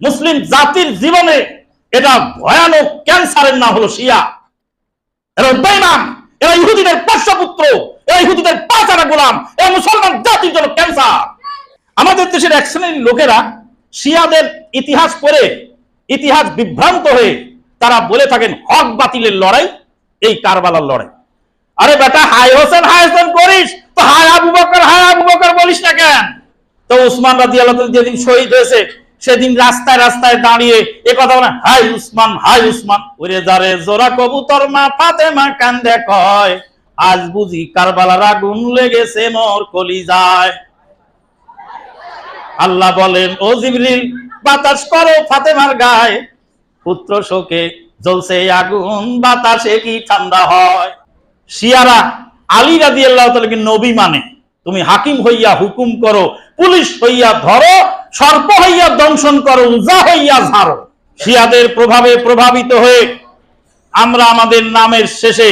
মুসলিম জাতির জীবনে এটা ভয়ানক ক্যান্সারের নাম হলো শিয়া। এরা বেইমান এরা ইহুদিদের পার্শ্বপুত্র, এরা ইহুদিদের পাঁচারা গোলাম, এরা মুসলমান জাতির জন্য ক্যান্সার। আমাদের দেশের এক শ্রেণির লোকেরা শিয়াদের ইতিহাস পড়ে, ইতিহাস বিভ্রান্ত হয়ে তারা বলে থাকেন, হক বাতিলের লড়াই, এই কারবালার লড়াই। আরে বেটা হাই হোসেন হাই হোসেন করিস, তো হাই আবু বকর হাই আবু বকর বলিস না কেন? তো উসমান রাজি আল্লাহ যেদিন শহীদ হয়েছে সেদিন রাস্তায় রাস্তায় দাঁড়িয়ে এ কথা বলে, হাই উসমান হাই উসমান, ওরে যারে জোরা কবুতর মা ফাতে মা কান্দে কয়, আজ বুঝি কারবালার আগুন লেগেছে, মোর কলি যায় আল্লাহ বলেন, ও জিবরিল, বাতাস করো ফাতেমার গায়ে, পুত্র শোকে জ্বলছে আগুন, বাতাসে কি ঠান্ডা হয়? শিয়ারা আলী রাজি আল্লাহ নবী মানে। তুমি হাকিম হইয়া হুকুম করো, পুলিশ হইয়া ধরো, সর্প হইয়া দংশন করো, উজা হইয়া ঝাড়ো। শিয়াদের প্রভাবে প্রভাবিত হয়ে আমরা আমাদের নামের শেষে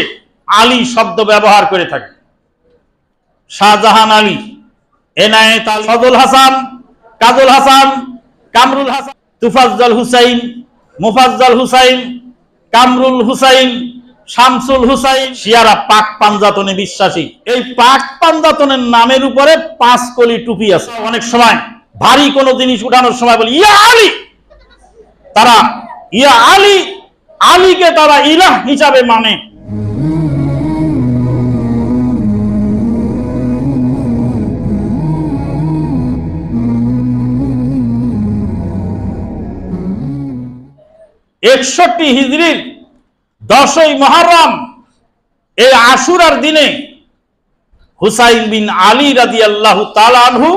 আলী শব্দ ব্যবহার করে থাকি। শাহজাহান আলী, এনায়েত আলী, ফজল হাসান, কাজল হাসান, কামরুল হাসান, তুফাজ্জল হুসাইন, মুফাজ্জল হুসাইন, কামরুল হুসাইন শামসুল হুসাইন, শিয়ারা পাক পাঞ্জাতনে বিশ্বাসী। এই পাক পাঞ্জাতনের নামের উপরে পাঁচ কলি টুপি আছে। অনেক সময় ভারী কোনো জিনিস উঠানোর সময় বলি, ইয়া আলী! তারা, ইয়া আলী! আলীকে তারা ইলাহ হিসাবে মানে। একষট্টি হিজড়ির দশই মহারম এই আশুরার দিনে হুসাইন বিন আলী রাদি আল্লাহ তালানহু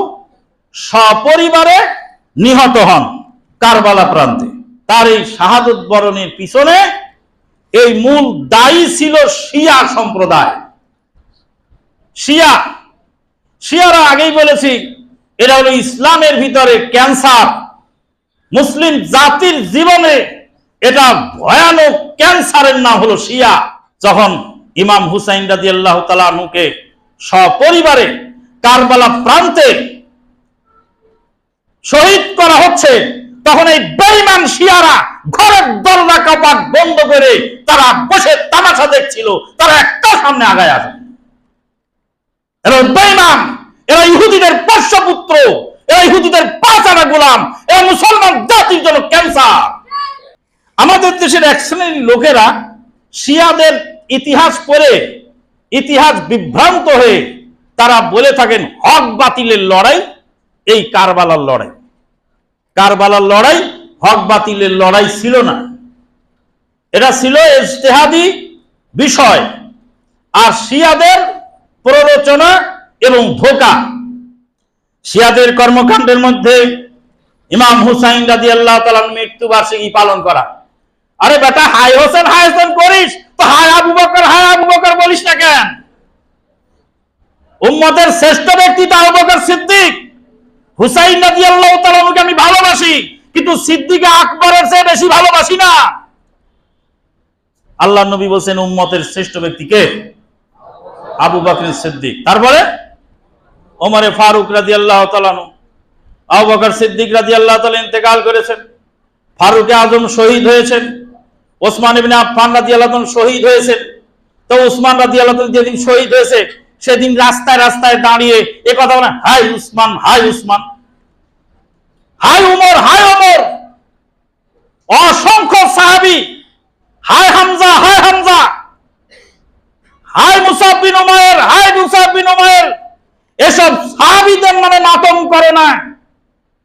সপরিবারে নিহত হন কারবালা প্রান্তে। তার এই শাহাদত বরণের পিছনে এই মূল দায়ী ছিল শিয়া সম্প্রদায়। শিয়া, শিয়ারা আগেই বলেছি এটা হলো ইসলামের ভিতরে ক্যান্সার। মুসলিম জাতির জীবনে এটা ভয়ানক ক্যান্সারের নাম হলো শিয়া, যখন ইমাম হুসাইন রাজি আল্লাহ তালুকে সপরিবারে কারবালা প্রান্তে শহীদ করা হচ্ছে, তখন এই বেইমান শিয়ারা ঘরের দরজা কপাট বন্ধ করে তারা বসে তামাশা দেখছিল, তারা একটা সামনে আগায় আসে। এরা বেইমান এরা ইহুদিদের পার্শ্বপুত্র, এরা ইহুদিদের পাঁচারা গোলাম, এরা মুসলমান জাতির জন্য ক্যান্সার। আমাদের দেশের এক শ্রেণির লোকেরা শিয়াদের ইতিহাস পড়ে, ইতিহাস বিভ্রান্ত হয়ে তারা বলে থাকেন, হক বাতিলের লড়াই, এই কারবালার লড়াই। কারবালার লড়াই, হক বাতিলের লড়াই ছিল না। এটা ছিল ইজতেহাদি বিষয়। আর শিয়াদের প্ররোচনা এবং ধোকা। শিয়াদের কর্মকাণ্ডের মধ্যে ইমাম হুসাইন রাজি আল্লাহ তালার মৃত্যুবার্ষিকী পালন করা। আরে বেটা, হাই হোসেন হাই হোসেন করিস। তো হায় আবু বকর, হায় আবু বকর বলিস না কেন? উম্মতের শ্রেষ্ঠ ব্যক্তি তো আবু বকর সিদ্দিক। হুসাইন রাজি আল্লাহ তালানুকে আমি ভালোবাসি, কিন্তু সিদ্দিকে আকবরের চেয়ে বেশি ভালোবাসি না। আল্লাহ নবী বলছেন, উম্মতের শ্রেষ্ঠ ব্যক্তিকে আবু বকর সিদ্দিক। তারপরে? ওমরে ফারুক রাজি আল্লাহ তালানু আবু বকর সিদ্দিক রাজি আল্লাহ তালা ইন্তেকাল করেছেন। ফারুকে আজম শহীদ হয়েছেন। ওসমান ইবিন আফফান রাজি আল্লাহ শহীদ হয়েছেন। তো ওসমান রাজি আল্লাহ যেদিন শহীদ হয়েছে, সেদিন রাস্তায় রাস্তায় দাঁড়িয়ে এ কথা বলে হাই উসমান হাই উসমান হাই উমর হাই উমর অসংখ্য সাহাবি হাই হামজা হাই হামজা হাই মুসাব বিন উমায়ের হাই মুসাব বিন উমায়ের এসব সাহাবিদের মানে মাতম করে না।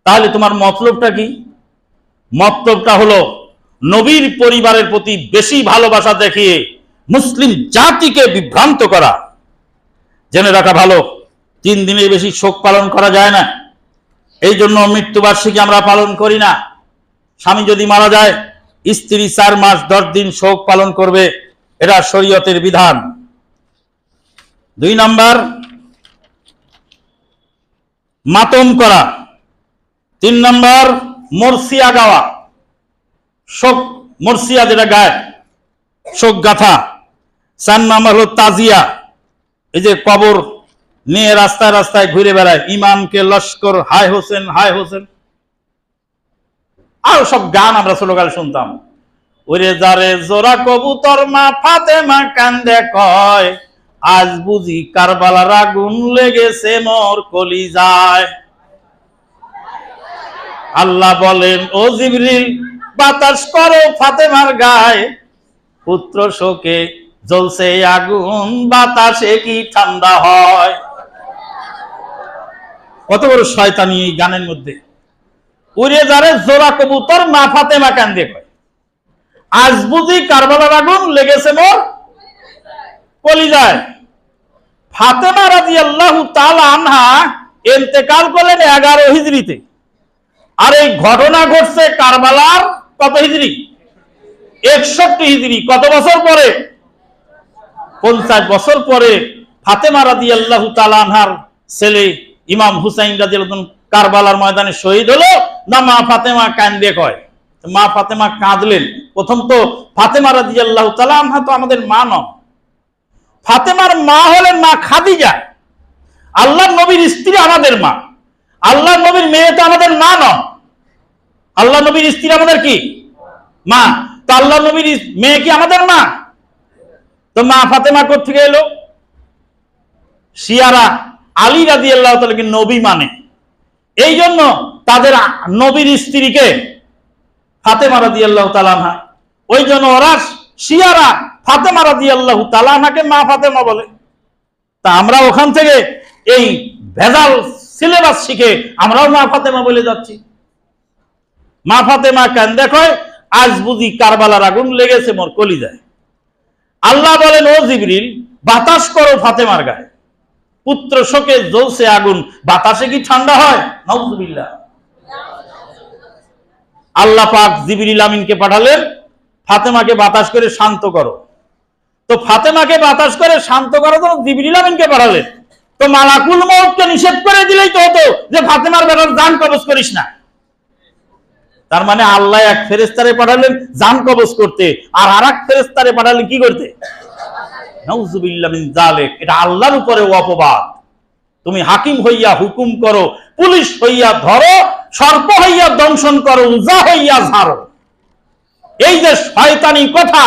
তাহলে তোমার মতলবটা কি? মতলবটা হলো নবীর পরিবারের প্রতি বেশি ভালোবাসা দেখিয়ে মুসলিম জাতিকে বিভ্রান্ত করা। জেনে রাখা ভালো, তিন দিনের বেশি শোক পালন করা যায় না। এই জন্য মৃত্যুবার্ষিকী আমরা পালন করি না। স্বামী যদি মারা যায়, স্ত্রী চার মাস দশ দিন শোক পালন করবে, এটা শরীয়তের বিধান। দুই নাম্বার, মাতম করা। তিন নম্বর, মরসিয়া গাওয়া। শোক মরসিয়া যেটা গায়, শোক গাথা। চার নম্বর হলো তাজিয়া। এই যে কবর নিয়ে রাস্তায় রাস্তায় ঘুরে বেড়ায়, ইমামকে লস্কর, হায় হোসেন হায় হোসেন। আর সব গান আমরা ছোটকালে শুনতাম। ওরে যারে জোরা কবুতর মা ফাতে মা কান্দে কয়, আজ বুঝি কারবালার আগুন লেগেছে, মোর কলি যায় আল্লাহ বলেন, ও জিবরিল বাতাস করো ফাতেমার গায়ে। পুত্র শোকে জ্বলছে আগুন, বাতাসে কি ঠান্ডা হয়? কত বড় শয়তানি এই গানের মধ্যে। উড়ে যারে জোড়া কবুতর, মা ফাতেমা কান্দে আজ বুঝি কারবালার আগুন লেগেছে মোর কলিজায়। ফাতেমা রাজি আল্লাহ আনহা এতেকাল করলেন এগারো হিজড়িতে। আর এই ঘটনা ঘটছে কারবালার কত হিজড়ি একষট্টি হিজড়ি কত বছর পরে? পঞ্চাশ বছর পরে ফাতেমা রাদি আল্লাহ তালানহার ছেলে ইমাম হুসাইন রাজি কারবালার ময়দানে শহীদ হলো। না মা ফাতেমা কান্দে কয়। মা ফাতেমা কাঁদলেন। প্রথম তো ফাতেমা রাজি আল্লাহ তালানহা তো আমাদের মা নন। ফাতেমার মা হলেন মা খাদিজা। আল্লাহ নবীর স্ত্রী আমাদের মা। আল্লাহ নবীর মেয়ে তো আমাদের মা নন। আল্লাহ নবীর স্ত্রী আমাদের কি? মা। তো আল্লাহ নবীর মেয়ে কি আমাদের মা? তো মা ফাতেমা কোথেকে এলো? শিয়ারা আলী রাজি আল্লাহ তালাকে নবী মানে। এই জন্য তাদের নবীর স্ত্রীকে ফাতেমা রাজি আল্লাহ তালানহা ওই জন্য ওরা শিয়ারা ফাতেমা রাজি আল্লাহ তালানহাকে মা ফাতেমা বলে। তা আমরা ওখান থেকে এই ভেজাল সিলেবাস শিখে আমরাও মা ফাতেমা বলে যাচ্ছি। মা ফাতেমা কেন দেখো আজ বুঝি কারবালার আগুন লেগেছে, মোর কলিজায়। আল্লাহ বলেন, ও জিবরিল, বাতাস করো ফাতেমার গায়ে। পুত্র শোকে জ্বলছে আগুন, বাতাসে কি ঠান্ডা হয়? নজবিল্লা আল্লাহ পাক জিবরিল আমিনকে পাঠালেন, ফাতেমাকে বাতাস করে শান্ত করো। তো ফাতেমাকে বাতাস করে শান্ত করো তো জিবরিল আমিনকে পাঠালেন। তো মালাকুল মৌতকে নিষেধ করে দিলেই তো হতো যে, ফাতেমার বেটার জান কবজ করিস না। তার মানে আল্লাহ এক ফেরেস্তারে পাঠালেন জান কবজ করতে। আর আর এক ফেরেস্তারে পাঠালেন কি করতে? এটা আল্লাহর উপরে অপবাদ। তুমি হাকিম হইয়া হুকুম করো, পুলিশ হইয়া ধরো, সর্প হইয়া দংশন করো, উজা হইয়া ঝাড়ো। এই যে শয়তানি কথা,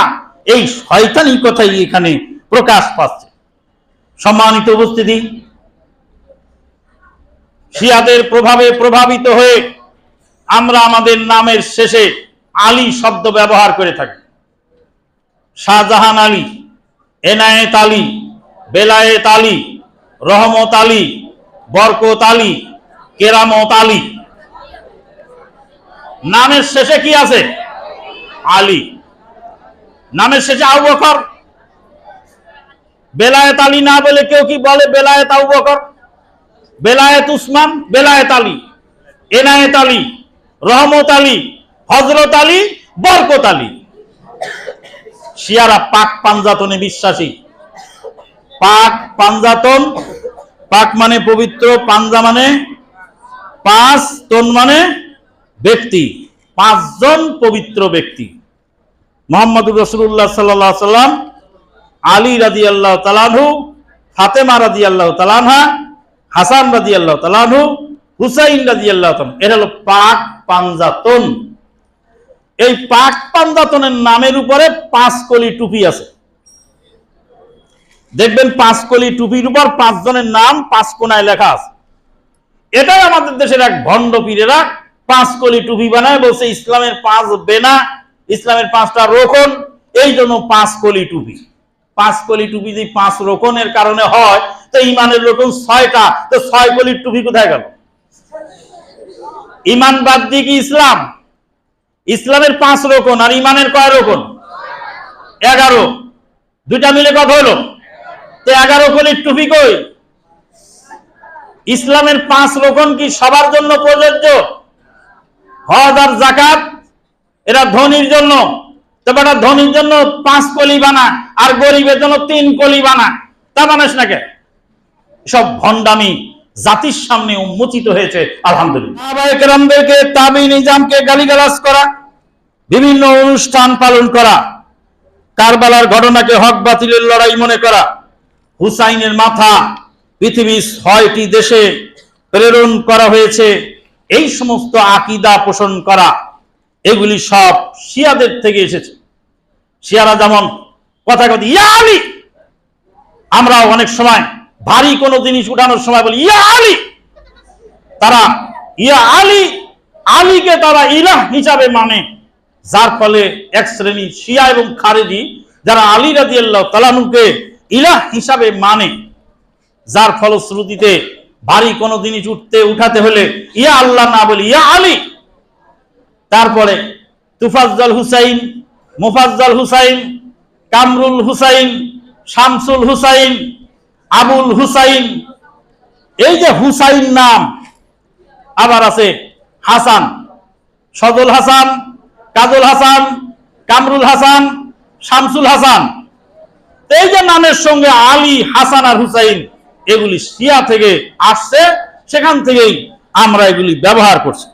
এই শয়তানি কথাই এখানে প্রকাশ পাচ্ছে। সম্মানিত উপস্থিতি, শিয়াদের প্রভাবে প্রভাবিত হয়ে আমরা আমাদের নামের শেষে আলী শব্দ ব্যবহার করে থাকি। শাহজাহান আলী, এনায়েত আলী, বেলায়েত আলী, রহমত আলী, বরকত আলী, কেরামত আলী। নামের শেষে কি আছে? আলী। নামের শেষে আবু বকর। বেলায়েত আলী না বলে কেউ কি বলে বেলায়েত আবু বকর? বেলায়েত উসমান, বেলায়েত আলী। এনায়েত আলী। রহমত আলী, হজরত আলী, বরকত আলী। শিয়ারা পাক পাঞ্জাতনে বিশ্বাসী। পাক পাঞ্জাতন, পাক মানে পবিত্র, পাঞ্জা মানে পাঁচ, তন মানে ব্যক্তি, পাঁচজন পবিত্র ব্যক্তি। মোহাম্মদ রসুল্লাহ সাল্লাহ সাল্লাম, আলী রাজি আল্লাহ তালানহু ফাতেমা রাজি আল্লাহ তালানহা হাসান রাজি আল্লাহ তালানহু হুসাইন রাজি আল্লাহ এর হলো পাক পাঞ্জাতন। এই পাক পাঞ্জাতনের নামের উপরে পাঁচ কলি টুপি আছে। দেখবেন পাঁচ কলি টুপির উপর পাঁচ জনের নাম পাঁচ কোনায় লেখা আছে। এটাই আমাদের দেশের এক ভণ্ড পীরেরা পাঁচ কলি টুপি বানায়, বলছে ইসলামের পাঁচ বেনা, ইসলামের পাঁচটা রোকন, এই জন্য পাঁচ কলি টুপি। পাঁচ কলি টুপি যদি পাঁচ রোকনের কারণে হয়, তো ইমানের রোকন ছয়টা, তো ছয় কলির টুপি কোথায় গেল? ইমান বাদ দিয়ে কি ইসলাম? ইসলামের পাঁচ রোকন আর ইমানের কয় রোকন? এগারো। দুইটা মিলে কত হলো? তো এগারো কলির টুপি কই? ইসলামের পাঁচ রোকন কি সবার জন্য প্রযোজ্য? হজ আর জাকাত এরা ধনির জন্য। তবে এটা ধনির জন্য পাঁচ কলি বানা আর গরিবের জন্য তিন কলি বানা। তা বানাস না কে? সব ভণ্ডামি। জাতির সামনে উন্মোচিত হয়েছে, আলহামদুলিল্লাহ। তাবি নিজামকে গালিগালাজ করা, বিভিন্ন অনুষ্ঠান পালন করা, কারবালার ঘটনাকে হক বাতিলের লড়াই মনে করা, হুসাইনের মাথা পৃথিবীর ছয়টি দেশে প্রেরণ করা হয়েছে, এই সমস্ত আকিদা পোষণ করা, এগুলি সব শিয়াদের থেকে এসেছে। শিয়ারা যেমন কথা কথা, ইয়া আলী! আমরা অনেক সময় ভারী কোনো জিনিস উঠানোর সময় বলি, ইয়া আলী। তারা, ইয়া আলী, আলীকে তারা ইলাহ হিসাবে মানে। যার ফলে এক শ্রেণি শিয়া এবং খারেজি, যারা আলী রাজি আল্লাহ ইলাহ হিসাবে মানে। যার ফলশ্রুতিতে ভারী কোনো জিনিস উঠতে, উঠাতে হলে ইয়া আল্লাহ না বলি, ইয়া আলী। তারপরে তুফাজ্জল হুসাইন, মুফাজ্জল হুসাইন, কামরুল হুসাইন, শামসুল হুসাইন আবুল হুসাইন। এই যে হুসাইন নাম, আবার আছে হাসান। সজল হাসান, কাজল হাসান, কামরুল হাসান, শামসুল হাসান। এই যে নামের সঙ্গে আলী, হাসান আর হুসাইন, এগুলি শিয়া থেকে আসছে, সেখান থেকেই আমরা এগুলি ব্যবহার করছি।